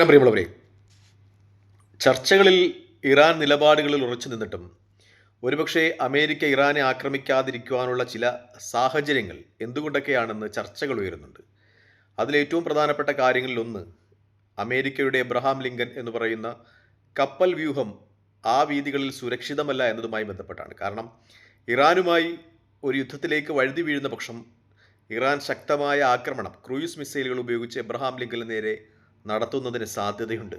നമസ്കാരം പ്രിയമുള്ളവരെ. ചർച്ചകളിൽ ഇറാൻ നിലപാടുകളിൽ ഉറച്ചു നിന്നിട്ടും ഒരുപക്ഷെ അമേരിക്ക ഇറാനെ ആക്രമിക്കാതിരിക്കുവാനുള്ള ചില സാഹചര്യങ്ങൾ എന്തുകൊണ്ടൊക്കെയാണെന്ന് ചർച്ചകൾ ഉയരുന്നുണ്ട്. അതിലേറ്റവും പ്രധാനപ്പെട്ട കാര്യങ്ങളിലൊന്ന് അമേരിക്കയുടെ എബ്രഹാം ലിങ്കൻ എന്ന് പറയുന്ന കപ്പൽ വ്യൂഹം ആ വീതികളിൽ സുരക്ഷിതമല്ല എന്നതുമായി ബന്ധപ്പെട്ടാണ്. കാരണം ഇറാനുമായി ഒരു യുദ്ധത്തിലേക്ക് വഴുതി വീഴുന്ന പക്ഷം ഇറാൻ ശക്തമായ ആക്രമണം ക്രൂയിസ് മിസൈലുകൾ ഉപയോഗിച്ച് എബ്രഹാം ലിങ്കലിന് നേരെ നടത്തുന്നതിന് സാധ്യതയുണ്ട്.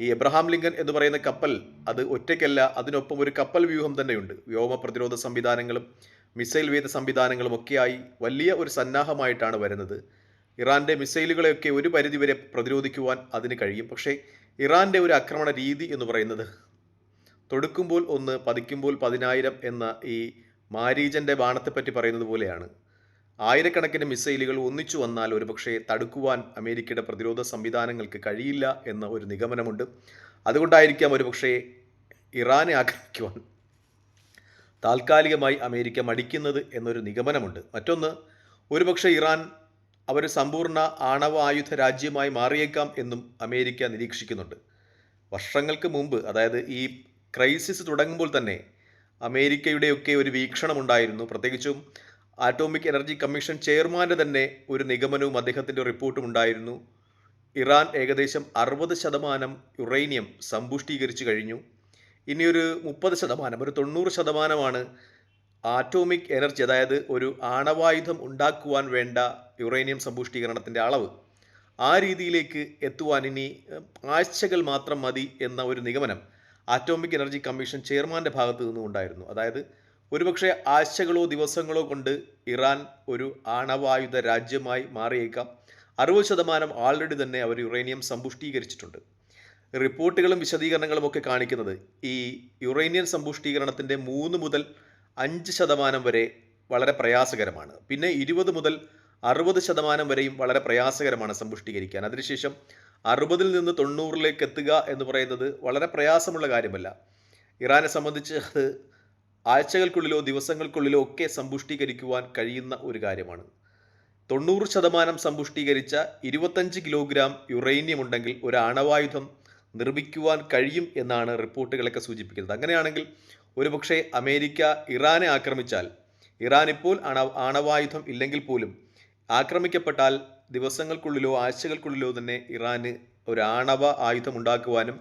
ഈ എബ്രഹാം ലിങ്കൻ എന്ന് പറയുന്ന കപ്പൽ അത് ഒറ്റയ്ക്കല്ല അതിനൊപ്പം ഒരു കപ്പൽ വ്യൂഹം തന്നെയുണ്ട്. വ്യോമ പ്രതിരോധ സംവിധാനങ്ങളും മിസൈൽ വേദ സംവിധാനങ്ങളും ഒക്കെയായി വലിയ ഒരു സന്നാഹമായിട്ടാണ് വരുന്നത്. ഇറാന്റെ മിസൈലുകളെയൊക്കെ ഒരു പരിധിവരെ പ്രതിരോധിക്കുവാൻ അതിന് കഴിയും. പക്ഷേ ഇറാന്റെ ഒരു ആക്രമണ രീതി എന്ന് പറയുന്നത് തൊടുക്കുമ്പോൾ ഒന്ന് പതിക്കുമ്പോൾ പതിനായിരം എന്ന ഈ മാരീജന്റെ ബാണത്തെപ്പറ്റി പറയുന്നത് പോലെയാണ്. ആയിരക്കണക്കിന് മിസൈലുകൾ ഒന്നിച്ചു വന്നാൽ ഒരുപക്ഷെ തടുക്കുവാൻ അമേരിക്കയുടെ പ്രതിരോധ സംവിധാനങ്ങൾക്ക് കഴിയില്ല എന്ന ഒരു നിഗമനമുണ്ട്. അതുകൊണ്ടായിരിക്കാം ഒരുപക്ഷെ ഇറാനെ ആക്രമിക്കുവാൻ താൽക്കാലികമായി അമേരിക്ക മടിക്കുന്നത് എന്നൊരു നിഗമനമുണ്ട്. മറ്റൊന്ന് ഒരുപക്ഷെ ഇറാൻ അവർ സമ്പൂർണ ആണവായുധ രാജ്യമായി മാറിയേക്കാം എന്നും അമേരിക്ക നിരീക്ഷിക്കുന്നുണ്ട്. വർഷങ്ങൾക്ക് മുമ്പ് അതായത് ഈ ക്രൈസിസ് തുടങ്ങുമ്പോൾ തന്നെ അമേരിക്കയുടെയൊക്കെ ഒരു വീക്ഷണമുണ്ടായിരുന്നു. പ്രത്യേകിച്ചും ആറ്റോമിക് എനർജി കമ്മീഷൻ ചെയർമാന്റെ തന്നെ ഒരു നിഗമനവും അദ്ദേഹത്തിന്റെ റിപ്പോർട്ടും ഉണ്ടായിരുന്നു. ഇറാൻ ഏകദേശം അറുപത് ശതമാനം യുറേനിയം സമ്പുഷ്ടീകരിച്ചു കഴിഞ്ഞു. ഇനിയൊരു മുപ്പത് ശതമാനം ഒരു തൊണ്ണൂറ് ശതമാനമാണ് ആറ്റോമിക് എനർജി അതായത് ഒരു ആണവായുധം ഉണ്ടാക്കുവാൻ വേണ്ട യുറേനിയം സമ്പുഷ്ടീകരണത്തിന്റെ അളവ്. ആ രീതിയിലേക്ക് എത്തുവാൻ ഇനി ആഴ്ചകൾ മാത്രം മതി എന്ന ഒരു നിഗമനം ആറ്റോമിക് എനർജി കമ്മീഷൻ ചെയർമാന്റെ ഭാഗത്തു നിന്നും ഉണ്ടായിരുന്നു അതായത് ഒരുപക്ഷെ ആഴ്ചകളോ ദിവസങ്ങളോ കൊണ്ട് ഇറാൻ ഒരു ആണവായുധ രാജ്യമായി മാറിയേക്കാം. അറുപത് ശതമാനം ആൾറെഡി തന്നെ അവർ യുറേനിയം സമ്പുഷ്ടീകരിച്ചിട്ടുണ്ട്. റിപ്പോർട്ടുകളും വിശദീകരണങ്ങളും ഒക്കെ കാണിക്കുന്നത് ഈ യുറേനിയം സമ്പുഷ്ടീകരണത്തിന്റെ മൂന്ന് മുതൽ അഞ്ച് ശതമാനം വരെ വളരെ പ്രയാസകരമാണ്. പിന്നെ ഇരുപത് മുതൽ അറുപത് ശതമാനം വരെയും വളരെ പ്രയാസകരമാണ് സമ്പുഷ്ടീകരിക്കാൻ. അതിനുശേഷം അറുപതിൽ നിന്ന് തൊണ്ണൂറിലേക്ക് എത്തുക എന്ന് പറയുന്നത് വളരെ പ്രയാസമുള്ള കാര്യമല്ല. ഇറാനെ സംബന്ധിച്ച് അത് ആഴ്ചകൾക്കുള്ളിലോ ദിവസങ്ങൾക്കുള്ളിലോ ഒക്കെ സമ്പുഷ്ടീകരിക്കുവാൻ കഴിയുന്ന ഒരു കാര്യമാണ്. തൊണ്ണൂറ് ശതമാനം സമ്പുഷ്ടീകരിച്ച ഇരുപത്തഞ്ച് കിലോഗ്രാം യുറേനിയം ഉണ്ടെങ്കിൽ ഒരു ആണവായുധം നിർമ്മിക്കുവാൻ കഴിയും എന്നാണ് റിപ്പോർട്ടുകളൊക്കെ സൂചിപ്പിക്കുന്നത്. അങ്ങനെയാണെങ്കിൽ ഒരുപക്ഷെ അമേരിക്ക ഇറാനെ ആക്രമിച്ചാൽ ഇറാൻ ഇപ്പോൾ അണ ആണവായുധം ഇല്ലെങ്കിൽ പോലും ആക്രമിക്കപ്പെട്ടാൽ ദിവസങ്ങൾക്കുള്ളിലോ ആഴ്ചകൾക്കുള്ളിലോ തന്നെ ഇറാന് ഒരു ആണവ ആയുധം ഉണ്ടാക്കുവാനും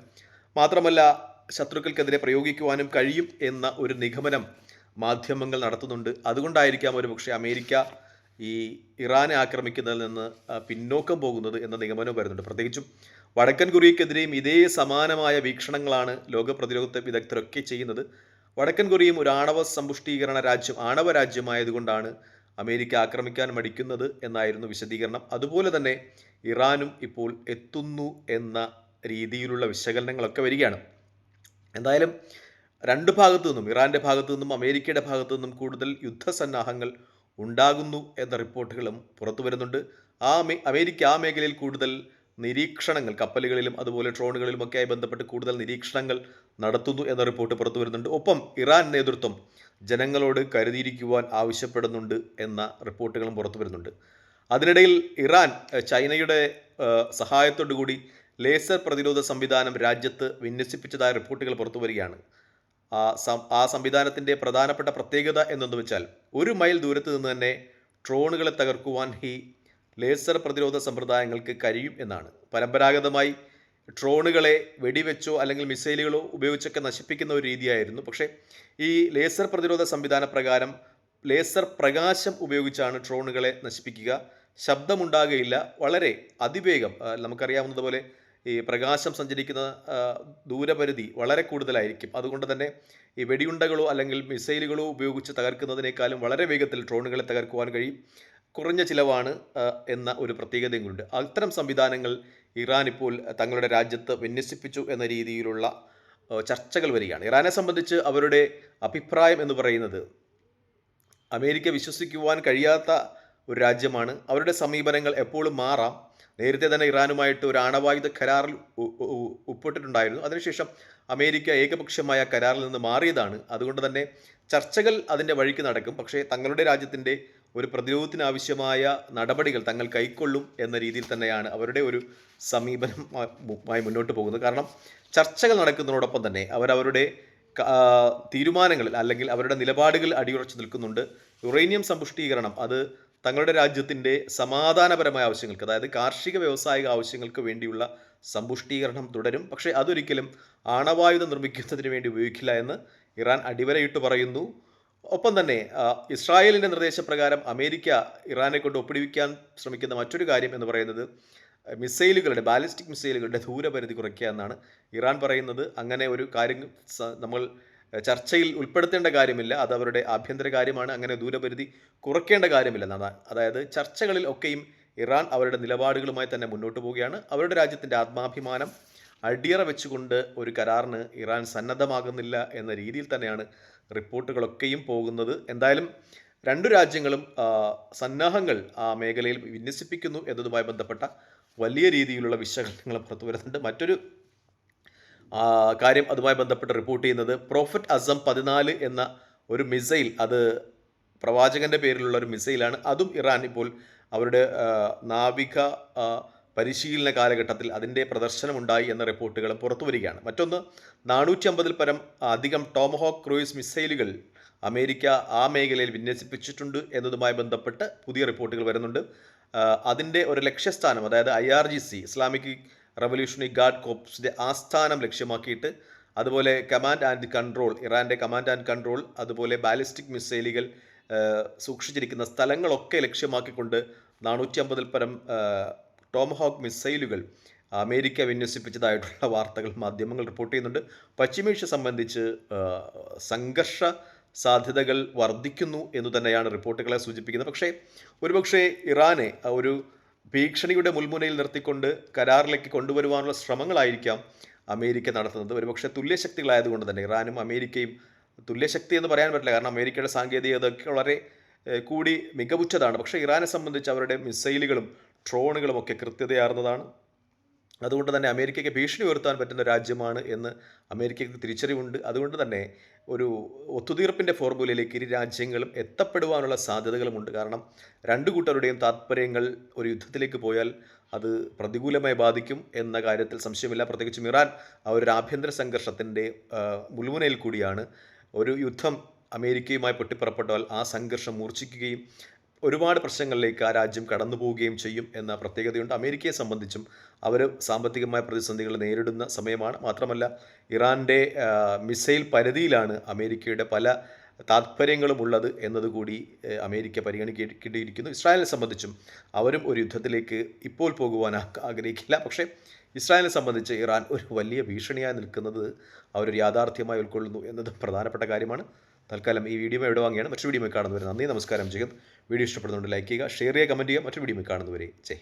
മാത്രമല്ല ശത്രുക്കൾക്കെതിരെ പ്രയോഗിക്കുവാനും കഴിയും എന്ന ഒരു നിഗമനം മാധ്യമങ്ങൾ നടത്തുന്നുണ്ട്. അതുകൊണ്ടായിരിക്കാം ഒരു പക്ഷേ അമേരിക്ക ഈ ഇറാനെ ആക്രമിക്കുന്നതിൽ നിന്ന് പിന്നോക്കം പോകുന്നത് എന്ന നിഗമനവും വരുന്നുണ്ട്. പ്രത്യേകിച്ചും വടക്കൻ കൊറിയക്കെതിരെയും ഇതേ സമാനമായ വീക്ഷണങ്ങളാണ് ലോക പ്രതിരോധ വിദഗ്ധരൊക്കെ ചെയ്യുന്നത്. വടക്കൻ കൊറിയയും ഒരു ആണവ സമ്പുഷ്ടീകരണ രാജ്യം ആണവ രാജ്യമായതുകൊണ്ടാണ് അമേരിക്ക ആക്രമിക്കാൻ മടിക്കുന്നത് എന്നായിരുന്നു വിശദീകരണം. അതുപോലെ തന്നെ ഇറാനും ഇപ്പോൾ എത്തുന്നു എന്ന രീതിയിലുള്ള വിശകലനങ്ങളൊക്കെ വരികയാണ്. എന്തായാലും രണ്ട് ഭാഗത്തു നിന്നും ഇറാന്റെ ഭാഗത്തു നിന്നും അമേരിക്കയുടെ ഭാഗത്തു നിന്നും കൂടുതൽ യുദ്ധസന്നാഹങ്ങൾ ഉണ്ടാകുന്നു എന്ന റിപ്പോർട്ടുകളും പുറത്തു വരുന്നുണ്ട്. ആ അമേരിക്ക ആ മേഖലയിൽ കൂടുതൽ നിരീക്ഷണങ്ങൾ കപ്പലുകളിലും അതുപോലെ ഡ്രോണുകളിലുമൊക്കെയായി ബന്ധപ്പെട്ട് കൂടുതൽ നിരീക്ഷണങ്ങൾ നടത്തുന്നു എന്ന റിപ്പോർട്ട് പുറത്തു വരുന്നുണ്ട്. ഒപ്പം ഇറാൻ നേതൃത്വം ജനങ്ങളോട് കരുതിയിരിക്കുവാൻ ആവശ്യപ്പെടുന്നുണ്ട് എന്ന റിപ്പോർട്ടുകളും പുറത്തു വരുന്നുണ്ട്. അതിനിടയിൽ ഇറാൻ ചൈനയുടെ സഹായത്തോടു കൂടി ലേസർ പ്രതിരോധ സംവിധാനം രാജ്യത്ത് വിന്യസിപ്പിച്ചതായ റിപ്പോർട്ടുകൾ പുറത്തു വരികയാണ് ആ ആ സംവിധാനത്തിന്റെ പ്രധാനപ്പെട്ട പ്രത്യേകത എന്തെന്ന് വെച്ചാൽ ഒരു മൈൽ ദൂരത്ത് നിന്ന് തന്നെ ഡ്രോണുകളെ തകർക്കുവാൻ ഈ ലേസർ പ്രതിരോധ സമ്പ്രദായങ്ങൾക്ക് കഴിയും എന്നാണ്. പരമ്പരാഗതമായി ഡ്രോണുകളെ വെടിവെച്ചോ അല്ലെങ്കിൽ മിസൈലുകളോ ഉപയോഗിച്ചൊക്കെ നശിപ്പിക്കുന്ന ഒരു രീതിയായിരുന്നു. പക്ഷേ ഈ ലേസർ പ്രതിരോധ സംവിധാന പ്രകാരം ലേസർ പ്രകാശം ഉപയോഗിച്ചാണ് ഡ്രോണുകളെ നശിപ്പിക്കുക. ശബ്ദമുണ്ടാകുകയില്ല വളരെ അതിവേഗം നമുക്കറിയാവുന്നതുപോലെ ഈ പ്രകാശം സഞ്ചരിക്കുന്ന ദൂരപരിധി വളരെ കൂടുതലായിരിക്കും. അതുകൊണ്ട് തന്നെ ഈ വെടിയുണ്ടകളോ അല്ലെങ്കിൽ മിസൈലുകളോ ഉപയോഗിച്ച് തകർക്കുന്നതിനേക്കാളും വളരെ വേഗത്തിൽ ഡ്രോണുകളെ തകർക്കുവാൻ കഴിയും. കുറഞ്ഞ ചിലവാണ് എന്ന ഒരു പ്രത്യേകതയും കൊണ്ട് അത്തരം സംവിധാനങ്ങൾ ഇറാൻ ഇപ്പോൾ തങ്ങളുടെ രാജ്യത്ത് വിന്യസിപ്പിച്ചു എന്ന രീതിയിലുള്ള ചർച്ചകൾ വരികയാണ്. ഇറാനെ സംബന്ധിച്ച് അവരുടെ അഭിപ്രായം എന്ന് പറയുന്നത് അമേരിക്ക വിശ്വസിക്കുവാൻ കഴിയാത്ത ഒരു രാജ്യമാണ്. അവരുടെ സമീപനങ്ങൾ എപ്പോഴും മാറാം. നേരത്തെ തന്നെ ഇറാനുമായിട്ട് ഒരു ആണവായുധ കരാറിൽ ഒപ്പിട്ടിട്ടുണ്ടായിരുന്നു അതിനുശേഷം അമേരിക്ക ഏകപക്ഷമായ കരാറിൽ നിന്ന് മാറിയതാണ്. അതുകൊണ്ട് തന്നെ ചർച്ചകൾ അതിന്റെ വഴിക്ക് നടക്കും. പക്ഷേ തങ്ങളുടെ രാജ്യത്തിന്റെ ഒരു പ്രതിരോധത്തിനാവശ്യമായ നടപടികൾ തങ്ങൾ കൈക്കൊള്ളും എന്ന രീതിയിൽ തന്നെയാണ് അവരുടെ ഒരു സമീപനമായി മുന്നോട്ട് പോകുന്നത്. കാരണം ചർച്ചകൾ നടക്കുന്നതിനോടൊപ്പം തന്നെ അവരവരുടെ തീരുമാനങ്ങളിൽ അല്ലെങ്കിൽ അവരുടെ നിലപാടുകൾ അടിയുറച്ചു നിൽക്കുന്നുണ്ട്. യുറേനിയം സമ്പുഷ്ടീകരണം അത് തങ്ങളുടെ രാജ്യത്തിന്റെ സമാധാനപരമായ ആവശ്യങ്ങൾക്ക് അതായത് കാർഷിക വ്യവസായിക ആവശ്യങ്ങൾക്ക് വേണ്ടിയുള്ള സമ്പുഷ്ടീകരണം തുടരും. പക്ഷേ അതൊരിക്കലും ആണവായുധം നിർമ്മിക്കുന്നതിന് വേണ്ടി ഉപയോഗിക്കില്ല എന്ന് ഇറാൻ അടിവരയിട്ട് പറയുന്നു. ഒപ്പം തന്നെ ഇസ്രായേലിന്റെ നിർദ്ദേശപ്രകാരം അമേരിക്ക ഇറാനെ കൊണ്ട് ഒപ്പിടിവിക്കാൻ ശ്രമിക്കുന്ന മറ്റൊരു കാര്യം എന്ന് പറയുന്നത് മിസൈലുകളുടെ ബാലിസ്റ്റിക് മിസൈലുകളുടെ ദൂരപരിധി കുറയ്ക്കുക എന്നാണ് ഇറാൻ പറയുന്നത്. അങ്ങനെ ഒരു കാര്യം നമ്മൾ ചർച്ചയിൽ ഉൾപ്പെടുത്തേണ്ട കാര്യമില്ല. അത് അവരുടെ ആഭ്യന്തര കാര്യമാണ്. അങ്ങനെ ദൂരപരിധി കുറയ്ക്കേണ്ട കാര്യമില്ല. അതായത് ചർച്ചകളിൽ ഒക്കെയും ഇറാൻ അവരുടെ നിലപാടുകളുമായി തന്നെ മുന്നോട്ട് പോവുകയാണ്. അവരുടെ രാജ്യത്തിന്റെ ആത്മാഭിമാനം അടിയറ വെച്ചുകൊണ്ട് ഒരു കരാറിന് ഇറാൻ സന്നദ്ധമാകുന്നില്ല എന്ന രീതിയിൽ തന്നെയാണ് റിപ്പോർട്ടുകളൊക്കെയും പോകുന്നത്. എന്തായാലും രണ്ടു രാജ്യങ്ങളും സന്നാഹങ്ങൾ ആ മേഖലയിൽ വിന്യസിപ്പിക്കുന്നു എന്നതുമായി ബന്ധപ്പെട്ട വലിയ രീതിയിലുള്ള വിശകലനങ്ങൾ പുറത്തു വരുന്നുണ്ട്. മറ്റൊരു കാര്യം അതുമായി ബന്ധപ്പെട്ട് റിപ്പോർട്ട് ചെയ്യുന്നത് പ്രോഫറ്റ് അസം പതിനാല് എന്ന ഒരു മിസൈൽ അത് പ്രവാചകന്റെ പേരിലുള്ള ഒരു മിസൈലാണ് അതും ഇറാൻ ഇപ്പോൾ അവരുടെ നാവിക പരിശീലന കാലഘട്ടത്തിൽ അതിന്റെ പ്രദർശനമുണ്ടായി എന്ന റിപ്പോർട്ടുകളും പുറത്തു വരികയാണ്. മറ്റൊന്ന് നാനൂറ്റി അമ്പതിൽ പരം അധികം ടോമഹോക്ക് ക്രൂയിസ് മിസൈലുകൾ അമേരിക്ക ആ മേഖലയിൽ വിന്യസിപ്പിച്ചിട്ടുണ്ട് എന്നതുമായി ബന്ധപ്പെട്ട് പുതിയ റിപ്പോർട്ടുകൾ വരുന്നുണ്ട്. അതിന്റെ ഒരു ലക്ഷ്യസ്ഥാനം അതായത് I R G C Islamic revolutionary guard കോപ്സിന്റെ ആസ്ഥാനം ലക്ഷ്യമാക്കിയിട്ട് അതുപോലെ കമാൻഡ് ആൻഡ് കൺട്രോൾ ഇറാന്റെ കമാൻഡ് ആൻഡ് കൺട്രോൾ അതുപോലെ ബാലിസ്റ്റിക് മിസൈലുകൾ സൂക്ഷിച്ചിരിക്കുന്ന സ്ഥലങ്ങളൊക്കെ ലക്ഷ്യമാക്കിക്കൊണ്ട് നാനൂറ്റി അമ്പതിൽ പരം ടോംഹോക്ക് മിസൈലുകൾ അമേരിക്ക വിന്യസിപ്പിച്ചതായിട്ടുള്ള വാർത്തകൾ മാധ്യമങ്ങൾ റിപ്പോർട്ട് ചെയ്യുന്നുണ്ട്. പശ്ചിമേഷ്യ സംബന്ധിച്ച് സംഘർഷ സാധ്യതകൾ വർദ്ധിക്കുന്നു എന്ന് തന്നെയാണ് റിപ്പോർട്ടുകളെ സൂചിപ്പിക്കുന്നത്. പക്ഷേ ഒരുപക്ഷേ ഇറാനെ ഒരു ഭീഷണിയുടെ മുൾമുനയിൽ നിർത്തിക്കൊണ്ട് കരാറിലേക്ക് കൊണ്ടുവരുവാനുള്ള ശ്രമങ്ങളായിരിക്കാം അമേരിക്ക നടത്തുന്നത്. ഒരുപക്ഷെ തുല്യശക്തികളായതുകൊണ്ട് തന്നെ ഇറാനും അമേരിക്കയും തുല്യശക്തി എന്ന് പറയാൻ പറ്റില്ല. കാരണം അമേരിക്കയുടെ സാങ്കേതികതയൊക്കെ വളരെ കൂടി മികവുറ്റതാണ്. പക്ഷേ ഇറാനെ സംബന്ധിച്ച് അവരുടെ മിസൈലുകളും ഡ്രോണുകളും ഒക്കെ കൃത്യതയാർന്നതാണ്. അതുകൊണ്ട് തന്നെ അമേരിക്കയ്ക്ക് ഭീഷണി ഉയർത്താൻ പറ്റുന്ന രാജ്യമാണ് എന്ന് അമേരിക്കയ്ക്ക് തിരിച്ചറിവുണ്ട്. അതുകൊണ്ട് തന്നെ ഒരു ഒത്തുതീർപ്പിന്റെ ഫോർമുലയിലേക്ക് ഇരു രാജ്യങ്ങളും എത്തപ്പെടുവാനുള്ള സാധ്യതകളുമുണ്ട്. കാരണം രണ്ടു കൂട്ടരുടെയും താത്പര്യങ്ങൾ ഒരു യുദ്ധത്തിലേക്ക് പോയാൽ അത് പ്രതികൂലമായി ബാധിക്കും എന്ന കാര്യത്തിൽ സംശയമില്ല. പ്രത്യേകിച്ചും ഇറാൻ ആ ഒരു ആഭ്യന്തര സംഘർഷത്തിന്റെ മുൾമുനയിൽ കൂടിയാണ് ഒരു യുദ്ധം അമേരിക്കയുമായി പൊട്ടിപ്പുറപ്പെട്ടാൽ ആ സംഘർഷം മൂർച്ഛിക്കുകയും ഒരുപാട് പ്രശ്നങ്ങളിലേക്ക് ആ രാജ്യം കടന്നു പോവുകയും ചെയ്യും എന്ന പ്രത്യേകതയുണ്ട്. അമേരിക്കയെ സംബന്ധിച്ചും അവർ സാമ്പത്തികമായ പ്രതിസന്ധികൾ നേരിടുന്ന സമയമാണ്. മാത്രമല്ല ഇറാന്റെ മിസൈൽ പരിധിയിലാണ് അമേരിക്കയുടെ പല താത്പര്യങ്ങളും ഉള്ളത് എന്നതുകൂടി അമേരിക്ക പരിഗണിക്കേണ്ടിയിരിക്കുന്നു ഇസ്രായേലിനെ സംബന്ധിച്ചും അവരും ഒരു യുദ്ധത്തിലേക്ക് ഇപ്പോൾ പോകുവാൻ ആഗ്രഹിക്കില്ല. പക്ഷേ ഇസ്രായേലിനെ സംബന്ധിച്ച് ഇറാൻ ഒരു വലിയ ഭീഷണിയായി നിൽക്കുന്നത് അവരൊരു യാഥാർത്ഥ്യമായി ഉൾക്കൊള്ളുന്നു എന്നത് പ്രധാനപ്പെട്ട കാര്യമാണ്. തൽക്കാലം ഈ വീഡിയോ എവിടെ വാങ്ങിയാണ്. മറ്റൊരു വീഡിയോ കാണുന്നവരെ നന്ദി നമസ്കാരം ജഗത് വീഡിയോ ഇഷ്ടപ്പെടുന്നുണ്ട് ലൈക്ക് ചെയ്യുക ഷെയർ ചെയ്യുക കമന്റ് ചെയ്യുക. മറ്റൊരു വീഡിയോ കാണുന്നവരെ ജയ്